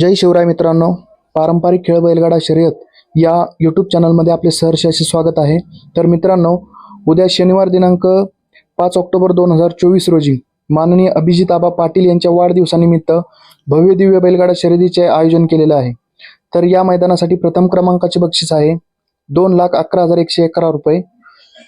जय शिवराय मित्रांनो. पारंपरिक खेळ बैलगाडा शर्यत या यूट्यूब चॅनलमध्ये आपले सहर्ष असे स्वागत आहे. तर मित्रांनो उद्या शनिवार दिनांक पाच ऑक्टोबर दोन हजार चोवीस रोजी माननीय अभिजित आबा पाटील यांच्या वाढदिवसानिमित्त भव्य दिव्य बैलगाडा शर्यतीचे आयोजन केलेलं आहे. तर या मैदानासाठी प्रथम क्रमांकाचे बक्षीस आहे दोन लाख अकरा हजार एकशे अकरा रुपये.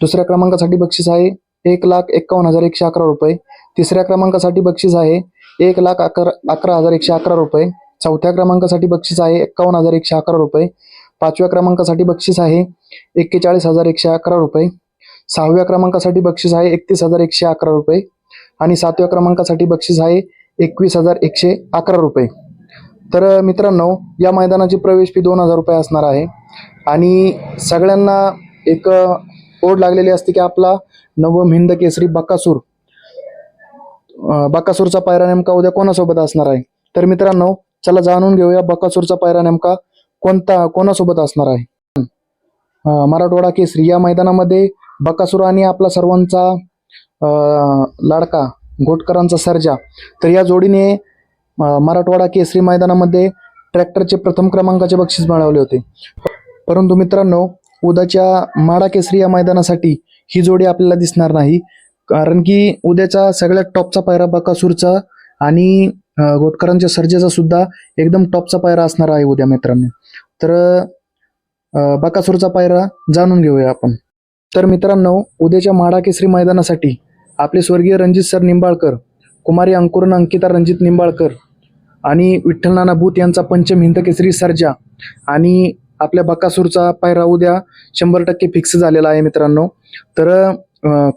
दुसऱ्या क्रमांकासाठी बक्षीस आहे एक लाख एक्कावन्न हजार एकशे अकरा रुपये. तिसऱ्या क्रमांकासाठी बक्षीस आहे एक लाख अकरा अकरा हजार एकशे अकरा रुपये. चौथ्या क्रमांकासाठी बक्षीस आहे एक्कावन्न हजार एकशे अकरा रुपये. पाचव्या क्रमांकासाठी बक्षीस आहे एक्केचाळीस हजार एकशे अकरा रुपये. सहाव्या क्रमांकासाठी बक्षीस आहे एकतीस हजार एकशे अकरा रुपये. आणि सातव्या क्रमांकासाठी बक्षीस आहे एकवीस हजार एकशे अकरा रुपये. तर मित्रांनो या मैदानाची प्रवेश फी दोन हजार रुपये असणार आहे. आणि सगळ्यांना एक ओढ लागलेली असते की आपला नवम हिंद केसरी बकासूर बकासूरचा पायरा नेमका उद्या कोणासोबत असणार आहे? तर मित्रांनो चला जाणून घेऊया बकासूरचा पायरा नेमका कोणता कोणासोबत असणार आहे? मराठवाडा केसरी या मैदानामध्ये बकासूर आणि आपला सर्वांचा लाडका घोटकरांचा सर्जा. तर या जोडीने मराठवाडा केसरी मैदानामध्ये ट्रॅक्टरचे प्रथम क्रमांकाचे बक्षीस मिळवले होते. परंतु मित्रांनो उद्याच्या माडा केसरी या मैदानासाठी ही जोडी आपल्याला दिसणार नाही. कारण की उद्याचा सगळ्यात टॉपचा पायरा बकासूरचा आणि गोटकरांच्या सर्जेचा सुद्धा एकदम टॉपचा पायरा असणार आहे उद्या मित्रांनो. तर बकासूरचा पायरा जाणून घेऊया आपण. तर मित्रांनो उद्याच्या माडा केसरी मैदानासाठी आपले स्वर्गीय रणजित सर निंबाळकर कुमारी अंकुरन अंकिता रणजित निंबाळकर आणि विठ्ठल नाना भूत यांचा पंचम हिंद केसरी सर्जा आणि आपल्या बकासूरचा पायरा उद्या शंभर टक्के फिक्स झालेला आहे मित्रांनो. तर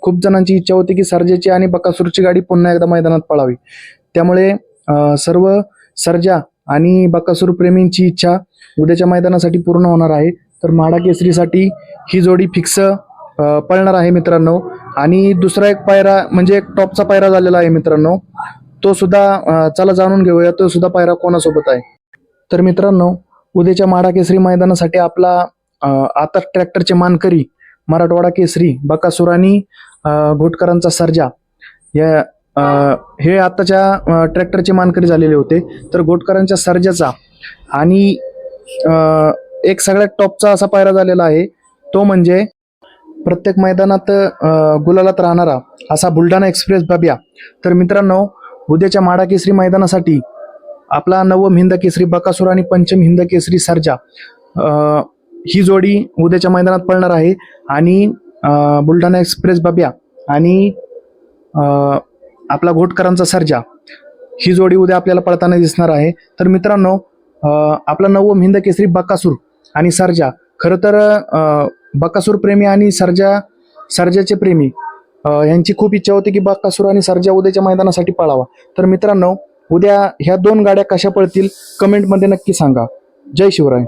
खूप जणांची इच्छा होती की सर्जेची आणि बकासूरची गाडी पुन्हा एकदा मैदानात पळावी. त्यामुळे सर्व सर्जा आणि बकासूर प्रेमींची इच्छा उद्याच्या मैदानासाठी पूर्ण होणार आहे. तर माडा केसरीसाठी ही जोडी फिक्स पळणार आहे मित्रांनो. आणि दुसरा एक पायरा म्हणजे एक टॉपचा पायरा झालेला आहे मित्रांनो. तो सुद्धा चला जाणून घेऊया तो सुद्धा पायरा कोणासोबत आहे? तर मित्रांनो उद्याच्या माडा केसरी मैदानासाठी आपला आता ट्रॅक्टरचे मानकरी मराठवाडा केसरी बकासूर आणि घोटकरांचा सर्जा या हे आत्ताच्या ट्रॅक्टरचे मानकरी झालेले होते. तर घोटकरांच्या सर्जाचा आणि एक सगळ्यात टॉपचा असा पायरा झालेला आहे. तो म्हणजे प्रत्येक मैदानात गुलालात राहणारा असा बुलढाणा एक्सप्रेस बाब्या. तर मित्रांनो उद्याच्या माडा केसरी मैदानासाठी आपला नवम हिंद केसरी बकासूर आणि पंचम हिंद केसरी सर्जा ही जोडी उद्याच्या मैदानात पळणार आहे. आणि बुलढाणा एक्सप्रेस बाब्या आणि आपला घोटकरांचा सर्जा. ही जोडी उद्या आपल्याला पळताना दिसणार आहे. तर मित्रांनो आपला नवम हिंद केसरी बकासूर आणि सर्जा. खरं तर बकासूर प्रेमी आणि सर्जा सर्जाचे प्रेमी यांची खूप इच्छा होती की बकासूर आणि सर्जा उद्याच्या मैदानासाठी पळावा. तर मित्रांनो उद्या ह्या दोन गाड्या कशा पळतील कमेंटमध्ये नक्की सांगा. जय शिवराय.